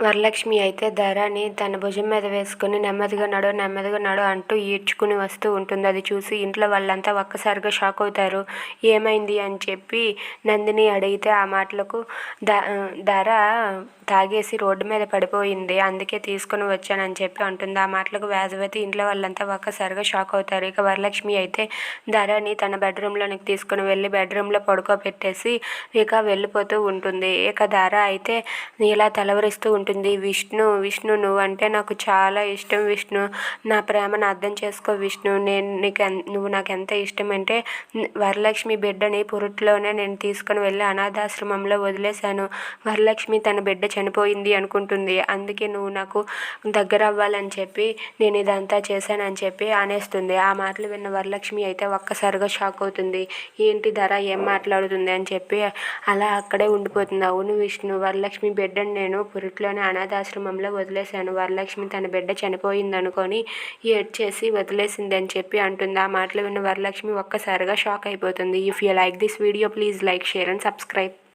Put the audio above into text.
వరలక్ష్మి అయితే ధరని తన భుజం మీద వేసుకుని నెమ్మదిగా నడు నెమ్మదిగా నడు అంటూ ఈడ్చుకుని వస్తూ ఉంటుంది. అది చూసి ఇంట్లో వాళ్ళంతా ఒక్కసారిగా షాక్ అవుతారు. ఏమైంది అని చెప్పి నందిని అడిగితే ఆ మాటలకు ధర తాగేసి రోడ్డు మీద పడిపోయింది అందుకే తీసుకుని వచ్చానని చెప్పి అంటుంది. ఆ మాటలకు వేదవతి ఇంట్లో వాళ్ళంతా ఒక్కసారిగా షాక్ అవుతారు. ఇక వరలక్ష్మి అయితే ధరని తన బెడ్రూమ్లోనికి తీసుకుని వెళ్ళి బెడ్రూమ్లో పడుకోబెట్టేసి ఇక వెళ్ళిపోతూ ఉంటుంది. ఇక ధర అయితే ఇలా తలవరిస్తూ ఉంటుంది విష్ణు విష్ణు నువ్వంటే నాకు చాలా ఇష్టం. విష్ణు నా ప్రేమను అర్థం చేసుకో విష్ణు. నేను నీకు నువ్వు నాకు ఎంత ఇష్టం అంటే వరలక్ష్మి బిడ్డని పురుట్లోనే నేను తీసుకుని వెళ్ళి అనాథాశ్రమంలో వదిలేశాను. వరలక్ష్మి తన బిడ్డ చనిపోయింది అనుకుంటుంది. అందుకే నువ్వు నాకు దగ్గర అవ్వాలని చెప్పి నేను ఇదంతా చేశానని చెప్పి అనేస్తుంది. ఆ మాటలు విన్న వరలక్ష్మి అయితే ఒక్కసారిగా షాక్ అవుతుంది. ఏంటి ధర ఏం మాట్లాడుతుంది అని చెప్పి అలా అక్కడే ఉండిపోతుంది. అవును విష్ణు వరలక్ష్మి బిడ్డని నేను పురిట్లోనే అనాథాశ్రమంలో వదిలేశాను. వరలక్ష్మి తన బిడ్డ చనిపోయిందనుకొని ఏడ్చేసి వదిలేసింది అని చెప్పి అంటుంది. ఆ మాటలు విన్న వరలక్ష్మి ఒక్కసారిగా షాక్ అయిపోతుంది. If you like this video please like share and subscribe